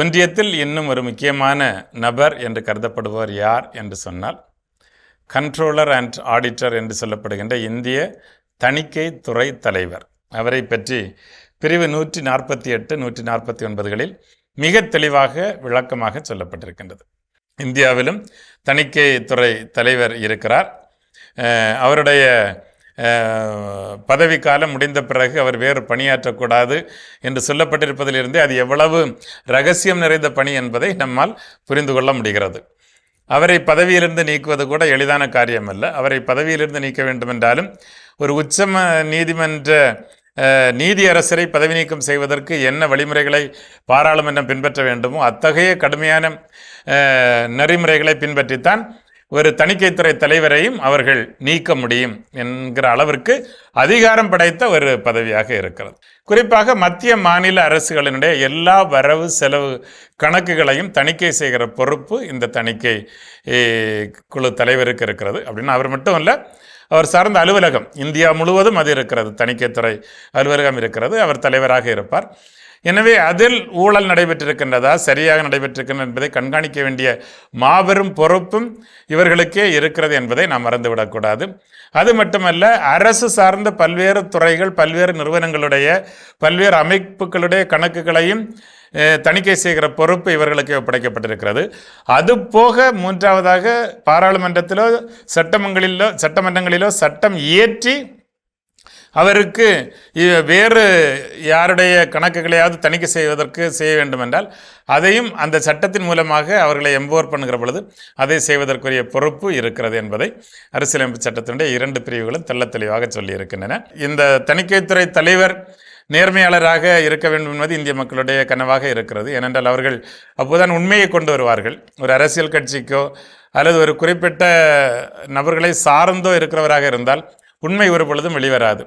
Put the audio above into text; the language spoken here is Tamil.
ஒன்றியத்தில் இன்னும் ஒரு முக்கியமான நபர் என்று கருதப்படுபவர் யார் என்று சொன்னால் கண்ட்ரோலர் அண்ட் ஆடிட்டர் என்று சொல்லப்படுகின்ற இந்திய தணிக்கை துறை தலைவர். அவரை பற்றி பிரிவு நூற்றி நாற்பத்தி எட்டு நூற்றி நாற்பத்தி ஒன்பதுகளில் மிக தெளிவாக விளக்கமாக சொல்லப்பட்டிருக்கின்றது. இந்தியாவிலும் தணிக்கை துறை தலைவர் இருக்கிறார். அவருடைய பதவிக்காலம் முடிந்த பிறகு அவர் வேறு பணியாற்றக்கூடாது என்று சொல்லப்பட்டிருப்பதிலிருந்தே அது எவ்வளவு ரகசியம் நிறைந்த பணி என்பதை நம்மால் புரிந்து கொள்ள முடிகிறது. அவரை பதவியிலிருந்து நீக்குவது கூட எளிதான காரியம் அல்ல அவரை பதவியிலிருந்து நீக்க வேண்டுமென்றாலும் ஒரு உச்சம நீதிமன்ற நீதியரசரை பதவி நீக்கம் செய்வதற்கு என்ன வழிமுறைகளை பாராளுமன்றம் பின்பற்ற வேண்டுமோ அத்தகைய கடுமையான நெறிமுறைகளை பின்பற்றித்தான் ஒரு தணிக்கைத்துறை தலைவரையும் அவர்கள் நீக்க முடியும் என்கிற அளவிற்கு அதிகாரம் படைத்த ஒரு பதவியாக இருக்கிறது. குறிப்பாக மத்திய மாநில அரசுகளினுடைய எல்லா வரவு செலவு கணக்குகளையும் தணிக்கை செய்கிற பொறுப்பு இந்த தணிக்கை குழு தலைவருக்கு இருக்கிறது. அப்படின்னு அவர் மட்டும் இல்லை அவர் சார்ந்த அலுவலகம் இந்தியா முழுவதும் அது இருக்கிறது தணிக்கைத்துறை அலுவலகம் இருக்கிறது அவர் தலைவராக இருப்பார். எனவே அதில் ஊழல் நடைபெற்றிருக்கின்றதா சரியாக நடைபெற்றிருக்கின்றன என்பதை கண்காணிக்க வேண்டிய மாபெரும் பொறுப்பும் இவர்களுக்கே இருக்கிறது என்பதை நாம் மறந்துவிடக்கூடாது. அது மட்டுமல்ல அரசு சார்ந்த பல்வேறு துறைகள் பல்வேறு நிறுவனங்களுடைய பல்வேறு அமைப்புகளுடைய கணக்குகளையும் தணிக்கை செய்கிற பொறுப்பு இவர்களுக்கு ஒப்படைக்கப்பட்டிருக்கிறது அது போக மூன்றாவதாக பாராளுமன்றத்திலோ சட்டமங்களிலோ சட்டமன்றங்களிலோ சட்டம் இயற்றி அவருக்கு வேறு யாருடைய கணக்குகளையாவது தணிக்கை செய்வதற்கு செய்ய வேண்டுமென்றால் அதையும் அந்த சட்டத்தின் மூலமாக அவர்களை எம்பவர் பண்ணுகிற பொழுது அதை செய்வதற்குரிய பொறுப்பு இருக்கிறது என்பதை அரசியலமைப்பு சட்டத்தினுடைய இரண்டு பிரிவுகளும் தெள்ள தெளிவாக சொல்லியிருக்கின்றன. இந்த தணிக்கைத்துறை தலைவர் நேர்மையாளராக இருக்க வேண்டும் என்பது இந்திய மக்களுடைய கனவாக இருக்கிறது. ஏனென்றால் அவர்கள் அப்போதுதான் உண்மையை கொண்டு வருவார்கள். ஒரு அரசியல் கட்சிக்கோ அல்லது ஒரு குறிப்பிட்ட நபர்களை சார்ந்தோ இருக்கிறவராக இருந்தால் உண்மை ஒரு பொழுதும் வெளிவராது.